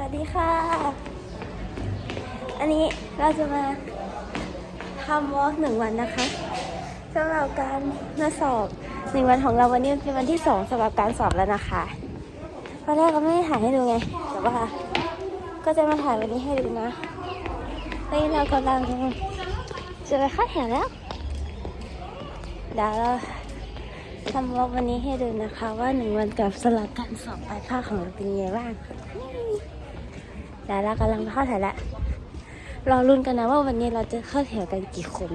วัสดีค่ะ อันนี้เราจะมาทำวอล์กหนึ่งวันนะคะสำหรับการมาสอบหนึ่งวันของเราวันนี้เป็นวันที่สองสำหรับการสอบแล้วนะคะตอนแรกก็ไม่ได้ถ่ายให้ดูไง แต่ว่าก็จะมาถ่ายวันนี้ให้ดูนะตอนนี้เรากำลังจะไปเข้าแถวแล้วเดี๋ยวเราทำวอล์กวันนี้ให้ดูนะคะ ว่าหนึ่งวันกับสลับการสอบปลายภาคของเราเป็นยังไงบ้าง เดี๋ยวเรากำลังเข้าแถวแล้วรอรุ่นกันนะว่าวันนี้เราจะเข้าแถวกันกี่คน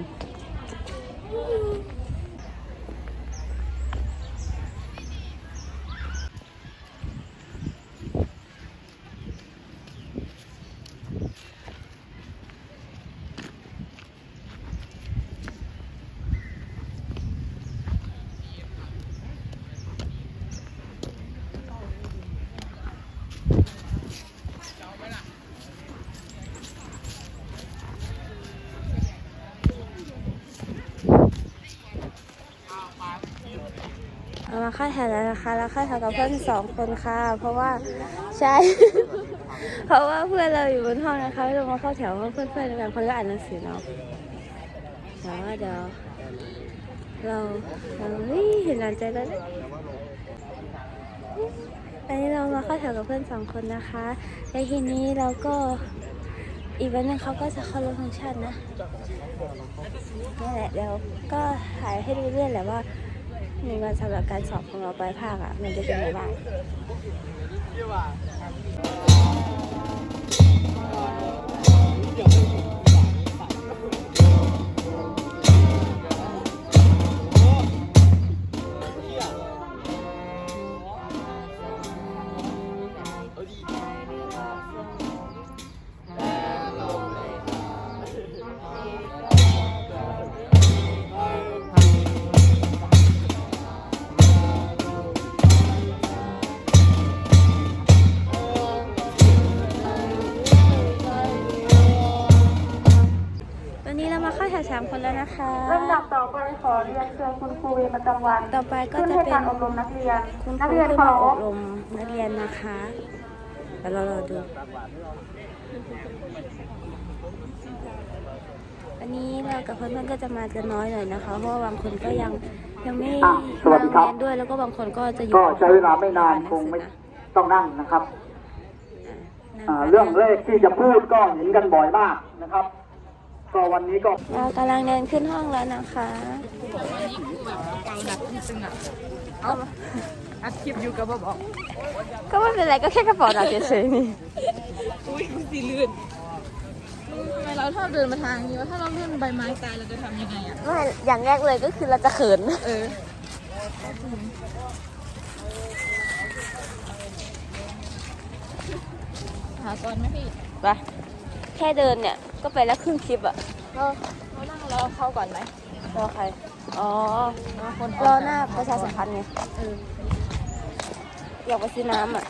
ามาแถวแล้วนะคะ แล้วเข้าแถวกับเพื่อนสองคนค่ะ เพราะว่าใช่ เพราะว่าเพื่อนเราอยู่บนห้องนะคะเรามาเข้าแถวเพราะเพื่อนเพื่อนๆกันคนก็อ่านหนังสือเนาะแต่ว่าเดี๋ยวเราเราเห็นหลานใจแล้วนะอันนี้เรามาเข้าแถวกับเพื่อนสองคนนะคะแล้วทีนี้เราก็อีกวันหนึงเขาก็จะเข้ารถฟังก์ชันนะนี่แหละเดี๋ยวก็ถ่ายให้ดูเรื่อยแหละว่า หนึ่งวันสำหรับการสอบของเราปลายภาคอะมันจะเป็นยังไงบ้างต ครูเวรประจำวันต่อไปก็ขึ้นจะให้เป็กานรอบรมนักเรียนคุณคนักรูเรียนที่เคามาอรบพรมนักเรียนนะคะเดี๋ยวเรารอดู อันนี้เรากับเพื่อนๆก็จะมากันน้อยหน่อยนะคะ เพราะว่าบางคนก็ยังยังไม่อะสวัสดีครับ มาเรียนด้วยแล้วก็บางคนก็จะอยู่ก็ใช้เวลาไม่นานคงไม่ต้องนั่งนะครับ อ่าเรื่องเลขที่จะพูดก็เห็นกันบ่อยมากนะครับ ก็วันนี้ก็เรากำลังเดินขึ้นห้องแล้วนะคะอัดคลิปอยู่กับบอก ก็ไม่เป็นไรก็แค่กระเป๋าหนักเฉยๆนี่อุ้ยกูสีลื่นทำไมเราชอบเดินมาทางนี้วะถ้าเราเลื่อนใบไม้ตายเราจะทำยังไงอะไม่อย่างแรกเลยก็คือเราจะเขินเออหาก่อนไหมพี่ไป แค่เดินเนี่ย ก็ไปแล้วครึ่งคลิปอะเราเรานั่งรอเข้าก่อนไหมรอใคร อ๋อรอคนรอหน้าประชาสัมพันธ์ไงเอออยากไปซื้อน้ำอะ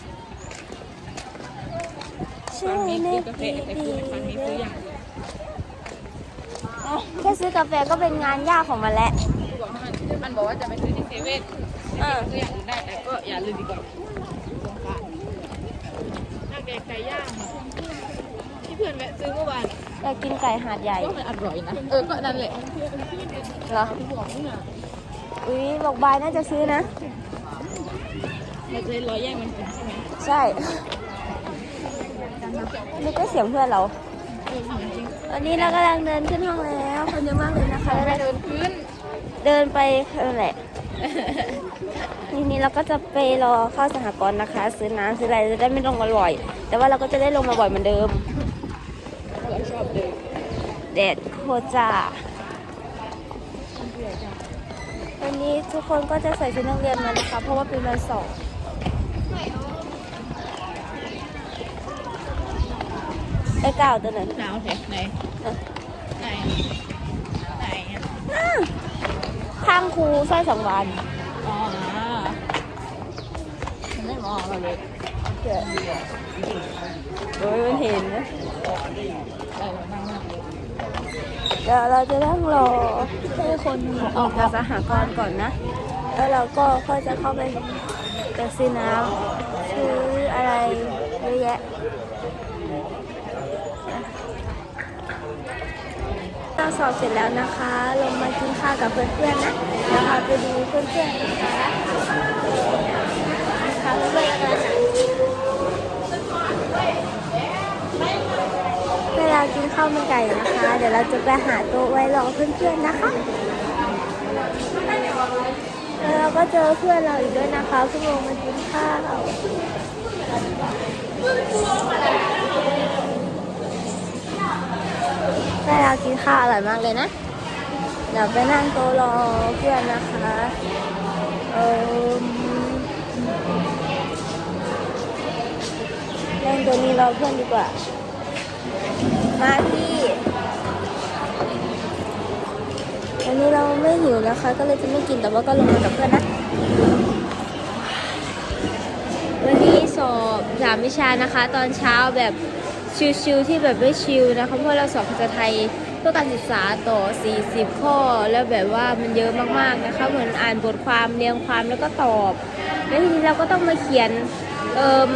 ฟังมีซื้อกาแฟแต่คือฟังมีซื้ออย่างแค่ซื้อกาแฟก็เป็นงานยากของมันแล้วคือบอกมันมันบอกว่าจะไปซื้อที่เซเว่นเออซื้ออย่างอื่นได้แต่ก็อย่าลืมดีกว่าสงสารหน้าแกงไก่ย่างอะที่ เพื่อนแวะซื้อเมื่อวานอะอยากกินไก่หาดใหญ่ก็มันอร่อยนะ เออ ก็นั่นแหละเหรออุ้ยบอกบายน่าจะซื้อนะเราจะรอแย่งมันกินใช่ไหมใช่นี่ก็เสียงเพื่อนเราเออจริงตอนนี้เรากำลังเดินขึ้นห้องแล้วคนเยอะมากเลยนะคะๆแล้วเดิเรานพื้น เดินไปนั่นแหละทีนี้เราก็จะไปรอเข้าสหกรณ์นะคะ ซื้อน้ำซื้ออะไรจะได้ไม่ลงมาบ่อย แต่ว่าเราก็จะได้ลงมาบ่อยเหมือนเดิม แดดโคตรจ้าวันนี้ทุกคนก็จะใส่ชุดนักเรียนมานะคะ เพราะว่าเป็นวันสอบไอ้เก่าตัวนั้นหนาวแท้ไหนเออไหนไหนอะข้างครูสร้อยสองวันอ๋อมันไม่มองเราเลยโอ้ยมันเห็นนะ เออนั่งนั่งเดี๋ยวเราจะนั่งรอให้คนออกจากสหกรณ์ก่อนนะ แล้วเราก็ค่อยจะเข้าไปไปซื้อน้ำซื้ออะไรเยอะแยะแล้วเราสอบเสร็จแล้วนะคะ ลงมากินข้าวกับเพื่อนๆนะเดี๋ยวพาไปดูเพื่อนๆนะคะนะคะเพื่อนๆกัน เวลากินข้าวมันไก่นะคะ เดี๋ยวเราจะไปหาโต๊ะไว้รอเพื่อนๆนะคะแล้วเราก็เจอเพื่อนเราอีกด้วยนะคะเพิ่งลงมากินข้าวได้เรากินข้าวอร่อยมากเลยนะ เดี๋ยวไปนั่งโต๊ะรอเพื่อนนะคะเออนั่งตัวนี้รอเพื่อนดีกว่า มาที่ วันนี้เราไม่หิวนะคะ ก็เลยจะไม่กินแต่ว่าก็ลงมากับเพื่อนนะ วันนี้สอบสามวิชานะคะ ตอนเช้าแบบชิวๆที่แบบไม่ชิลนะคะเพราะเราสอบภาษาไทยเพื่อการศึกษาต่อ 40 ข้อ แล้วแบบว่ามันเยอะมากๆนะคะเหมือนอ่านบทความเรียงความแล้วก็ตอบ แล้วทีนี้เราก็ต้องมาเขียนเอ่ม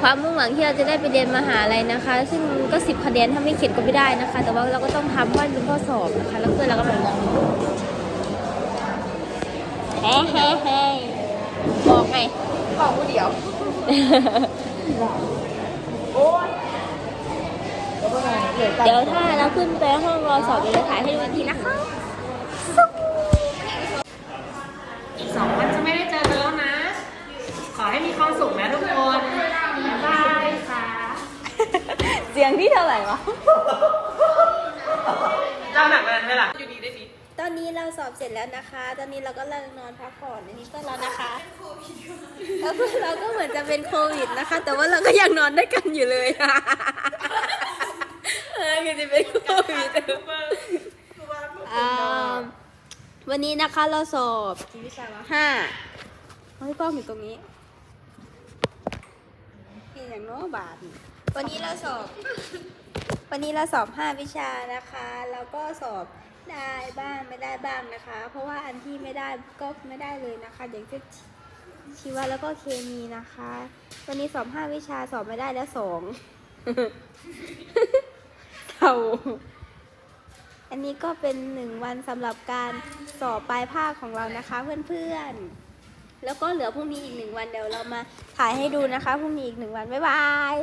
ความมุ่งหวังที่เราจะได้ไปเรียนมหาลัยนะคะ ซึ่งก็สิบคะแนนถ้าไม่เขียนก็ไม่ได้นะคะ แต่ว่าเราก็ต้องทำเพราะเป็นข้อสอบนะคะ แล้วเพื่อนเราก็แบบมองเฮ้เฮ้เฮ้บอกไงบอกผู้เดียวเดี๋ยวถ้าเราขึ้นไปห้องรอสอบเดี๋ยวจะถ่ายให้ดูอีกทีนะคะ ยงที่เท่าไหร่วะ เจ้าหนักนั้นไหมล่ะอยู่ดีได้ดีตอนนี้เราสอบเสร็จแล้วนะคะ ตอนนี้เราก็เลิกนอนพักผ่อนอันนี้เพื่อนเรานะคะแล้วเพื่อนเราก็เหมือนจะเป็นโควิดนะคะ แต่ว่าเราก็ยังนอนด้วยกันอยู่เลยเออคือจะเป็นโควิดอ่าวันนี้นะคะเราสอบกี่วิชาวะห้าเฮ้ยกล้องอยู่ตรงนี้นี่อย่างโน้บาทนี่ วันนี้เราสอบ วันนี้เราสอบ5วิชานะคะ แล้วก็สอบได้บ้างไม่ได้บ้างนะคะ เพราะว่าอันที่ไม่ได้ก็ไม่ได้เลยนะคะอย่างเช่นชีวะแล้วก็เคมีนะคะ วันนี้สอบ5วิชาสอบไม่ได้แล้วสองเท่าอันนี้ก็เป็นหนึ่งวันสำหรับการสอบปลายภาคของเรานะคะเพื่อนๆ แล้วก็เหลือพรุ่งนี้อีกหนึ่งวันเดี๋ยวเรามาถ่ายให้ดูนะคะพรุ่งนี้อีกหนึ่งวัน บ๊ายบาย